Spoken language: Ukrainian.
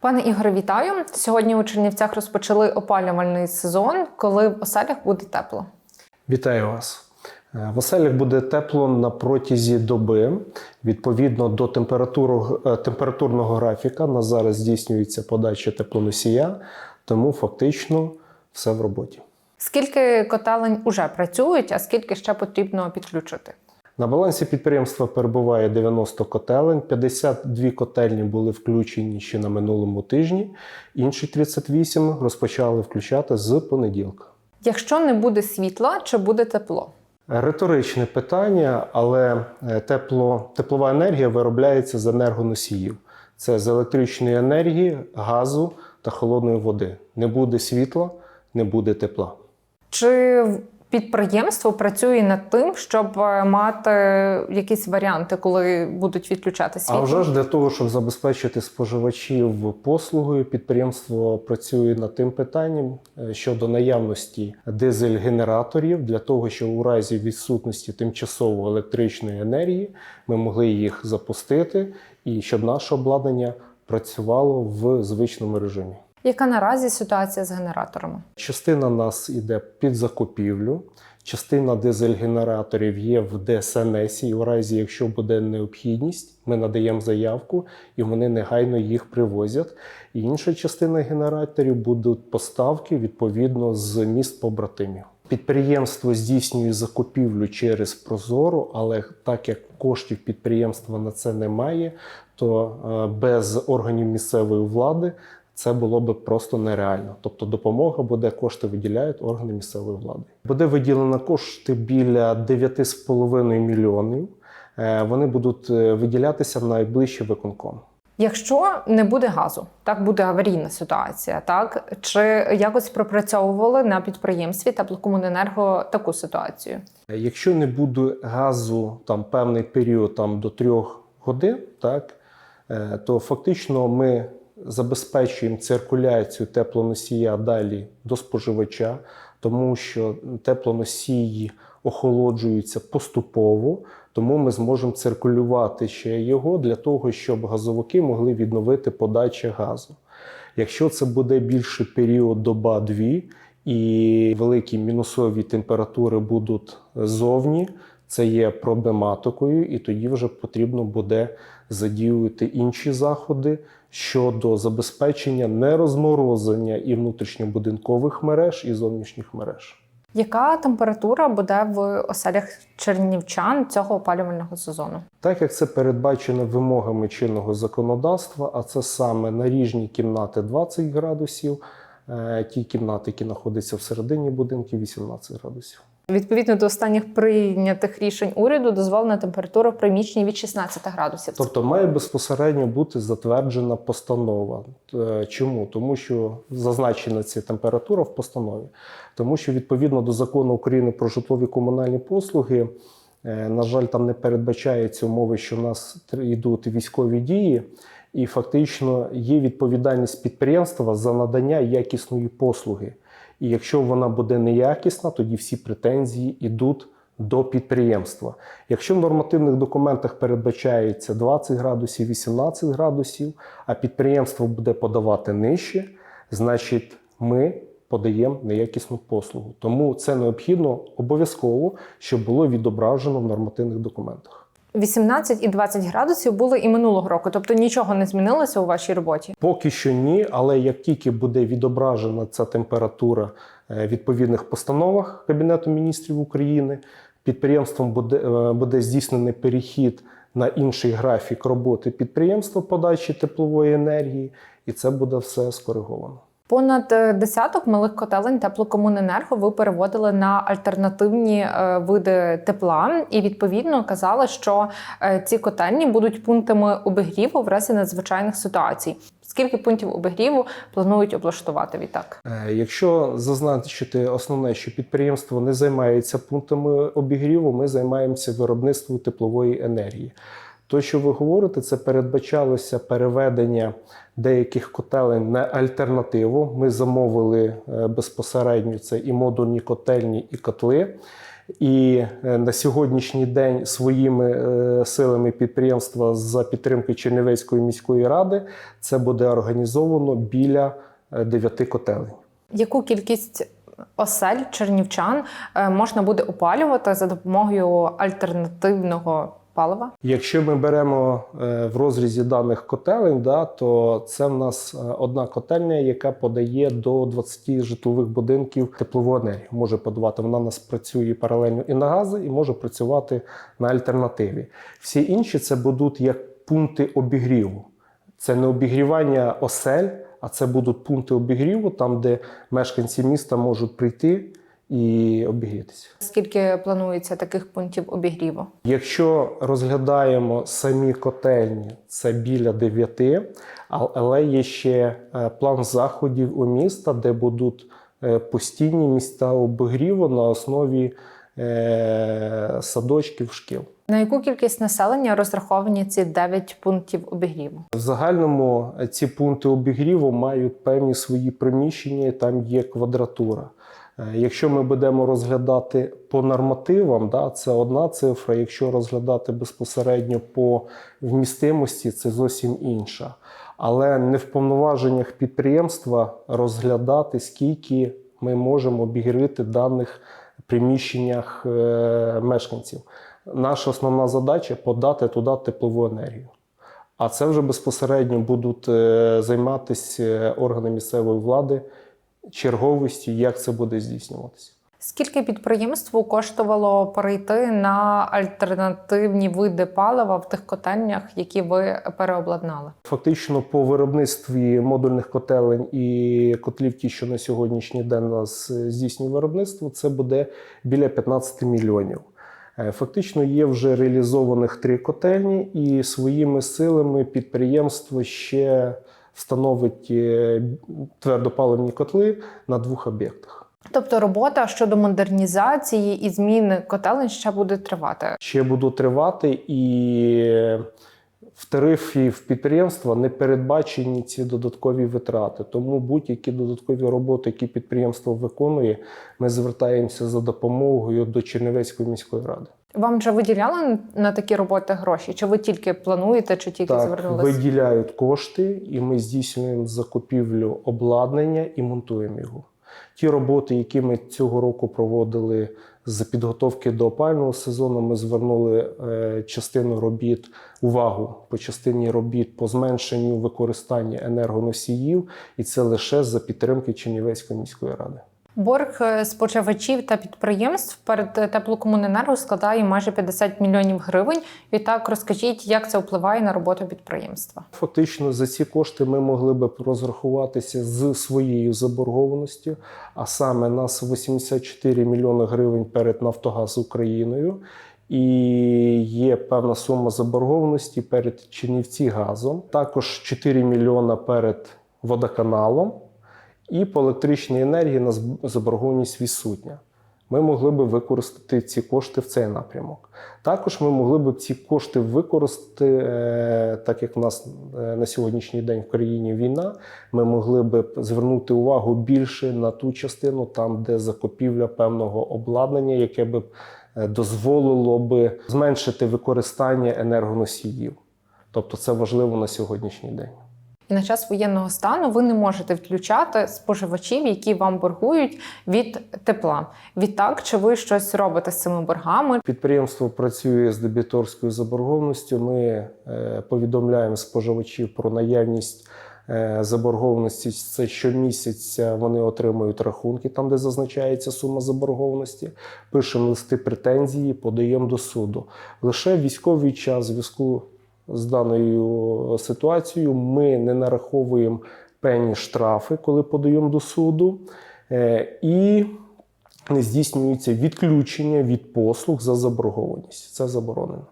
Пане Ігоре, вітаю! Сьогодні у Чернівцях розпочали опалювальний сезон, коли в оселях буде тепло. Вітаю вас. Е, В оселях буде тепло на протязі доби. Відповідно до температуру- е, температурного графіка, на зараз здійснюється подача теплоносія, тому фактично все в роботі. Скільки котелень уже працюють, а скільки ще потрібно підключити? На балансі підприємства перебуває 90 котелень, 52 котельні були включені ще на минулому тижні, інші 38 розпочали включати з понеділка. Якщо не буде світла, чи буде тепло? Риторичне питання, але е, тепло, теплова енергія виробляється з енергоносіїв. Це з електричної енергії, газу та холодної води. Не буде світла, не буде тепла. Чи підприємство працює над тим, щоб е, мати якісь варіанти, коли будуть відключати світло? А вже ж для того, щоб забезпечити споживачів послугою, підприємство працює над тим питанням е, щодо наявності дизель-генераторів для того, щоб у разі відсутності тимчасово електричної енергії ми могли їх запустити і щоб наше обладнання працювало в звичному режимі. Яка наразі ситуація з генераторами? Частина нас іде під закупівлю, частина дизель-генераторів є в ДСНС, і у разі, якщо буде необхідність, ми надаємо заявку і вони негайно їх привозять. І інша частина генераторів будуть поставки відповідно з міст побратимів. Підприємство здійснює закупівлю через Прозоро, але так як коштів підприємства на це немає, то е, без органів місцевої влади це було би просто нереально. Тобто допомога буде, кошти виділяють органи місцевої влади. Буде виділено кошти біля 9,5 мільйонів. Е, Вони будуть е, виділятися в найближчий виконком. Якщо не буде газу, так буде аварійна ситуація, так чи якось пропрацьовували на підприємстві теплокомуненерго таку ситуацію? Е, Якщо не буде газу там певний період там до трьох годин, так то фактично ми забезпечуємо циркуляцію теплоносія далі до споживача, тому що теплоносії охолоджуються поступово, тому ми зможемо циркулювати ще його для того, щоб газовики могли відновити подачу газу. Якщо це буде більший період доба-дві і великі мінусові температури будуть зовні, це є проблематикою, і тоді вже потрібно буде задіювати інші заходи щодо забезпечення нерозморозення і внутрішньобудинкових мереж, і зовнішніх мереж. Яка температура буде в оселях чернівчан цього опалювального сезону? Так як це передбачено вимогами чинного законодавства, а це саме наріжні кімнати 20 градусів, е, ті кімнати, які знаходяться всередині будинків, 18 градусів. Відповідно до останніх прийнятих рішень уряду, дозволена температура в приміщенні від 16 градусів. Тобто має безпосередньо бути затверджена постанова. Е, Чому? Тому що зазначена ця температура в постанові. Тому що відповідно до закону України про житлові комунальні послуги, е, на жаль, там не передбачається умови, що в нас йдуть військові дії, і фактично є відповідальність підприємства за надання якісної послуги. І якщо вона буде неякісна, тоді всі претензії йдуть до підприємства. Якщо в нормативних документах передбачається 20 градусів, 18 градусів, а підприємство буде подавати нижче, значить ми подаємо неякісну послугу. Тому це необхідно обов'язково, щоб було відображено в нормативних документах. 18 і 20 градусів були і минулого року, тобто нічого не змінилося у вашій роботі. Поки що ні, але як тільки буде відображена ця температура е, відповідних постановах Кабінету міністрів України, підприємством буде, е, буде здійснений перехід на інший графік роботи підприємства подачі теплової енергії, і це буде все скориговано. Понад е, десяток малих котелень теплокомуненерго ви переводили на альтернативні е, види тепла, і відповідно казали, що е, ці котельні будуть пунктами обігріву в разі надзвичайних ситуацій. Скільки пунктів обігріву планують облаштувати відтак? Якщо зазначити основне, що підприємство не займається пунктами обігріву, ми займаємося виробництвом теплової енергії. То, що ви говорите, це передбачалося переведення деяких котелень на альтернативу. Ми замовили е, безпосередньо це і модульні котельні, і котли. І е, на сьогоднішній день своїми е, силами підприємства за підтримки Чернівецької міської ради це буде організовано біля 9 котелень. Яку кількість осель чернівчан можна буде опалювати за допомогою альтернативного палива? Якщо ми беремо е, в розрізі даних котелень, да, то це в нас е, одна котельня, яка подає до 20 житлових будинків теплову енергію. Може подавати. Вона нас працює паралельно і на гази, і може працювати на альтернативі. Всі інші це будуть як пункти обігріву. Це не обігрівання осель, а це будуть пункти обігріву, там, де мешканці міста можуть прийти і обігрітися. Скільки планується таких пунктів обігріву? Якщо розглядаємо самі котельні, це біля 9, але є ще е, план заходів у міста, де будуть е, постійні місця обігріву на основі е, садочків, шкіл. На яку кількість населення розраховані ці 9 пунктів обігріву? В загальному ці пункти обігріву мають певні свої приміщення, і там є квадратура. Е, Якщо ми будемо розглядати по нормативам, да, це одна цифра. Якщо розглядати безпосередньо по вмістимості, це зовсім інша. Але не в повноваженнях підприємства розглядати, скільки ми можемо обігріти даних приміщеннях е, мешканців. Наша основна задача подати туди теплову енергію. А це вже безпосередньо будуть е, займатися органи місцевої влади, черговості, як це буде здійснюватися. Скільки підприємству коштувало перейти на альтернативні види палива в тих котельнях, які ви переобладнали? Фактично, по виробництві модульних котелень і котлів, ті, що на сьогоднішній день нас е, здійснює виробництво, це буде біля 15 мільйонів. Е, Фактично є вже реалізованих три котельні, і своїми силами підприємство ще встановить е, твердопаливні котли на двох об'єктах. Тобто робота щодо модернізації і зміни котелень ще буде тривати. ще будуть тривати, і в тарифі в підприємства не передбачені ці додаткові витрати. Тому будь-які додаткові роботи, які підприємство виконує, ми звертаємося за допомогою до Чернівецької міської ради. Вам вже виділяли на такі роботи гроші? Чи ви тільки плануєте, чи тільки Так, звернулися? виділяють кошти, і ми здійснюємо закупівлю обладнання і монтуємо його. Ті роботи, які ми цього року проводили з підготовки до опального сезону, ми звернули е, частину робіт увагу по частині робіт по зменшенню використання енергоносіїв, і це лише за підтримки Чернівецької міської ради. Борг е, споживачів та підприємств перед е, теплокомуненерго складає майже 50 мільйонів гривень. Відтак розкажіть, як це впливає на роботу підприємства? Фактично за ці кошти ми могли б розрахуватися з своєю заборгованістю, а саме нас 84 мільйони гривень перед Нафтогаз Україною. І є певна сума заборгованості перед Чернівці газом, також 4 мільйона перед водоканалом, і по електричній енергії на заборгованість відсутня. Ми могли би використати ці кошти в цей напрямок. Також ми могли б ці кошти використати, е, так як в нас е, на сьогоднішній день в країні війна, ми могли б звернути увагу більше на ту частину, там де закупівля певного обладнання, яке б е, дозволило б зменшити використання енергоносіїв. Тобто це важливо на сьогоднішній день. І на час воєнного стану ви не можете включати споживачів, які вам боргують від тепла. Відтак, чи ви щось робите з цими боргами? Підприємство працює з дебіторською заборгованістю. Ми е, повідомляємо споживачів про наявність е, заборгованості. Це щомісяця вони отримують рахунки, там де зазначається сума заборгованості. Пишемо листи претензії, подаємо до суду. Лише військовий час, зв'язку з даною ситуацією, ми не нараховуємо певні штрафи, коли подаємо до суду. Е, І не здійснюється відключення від послуг за заборгованість. Це заборонено.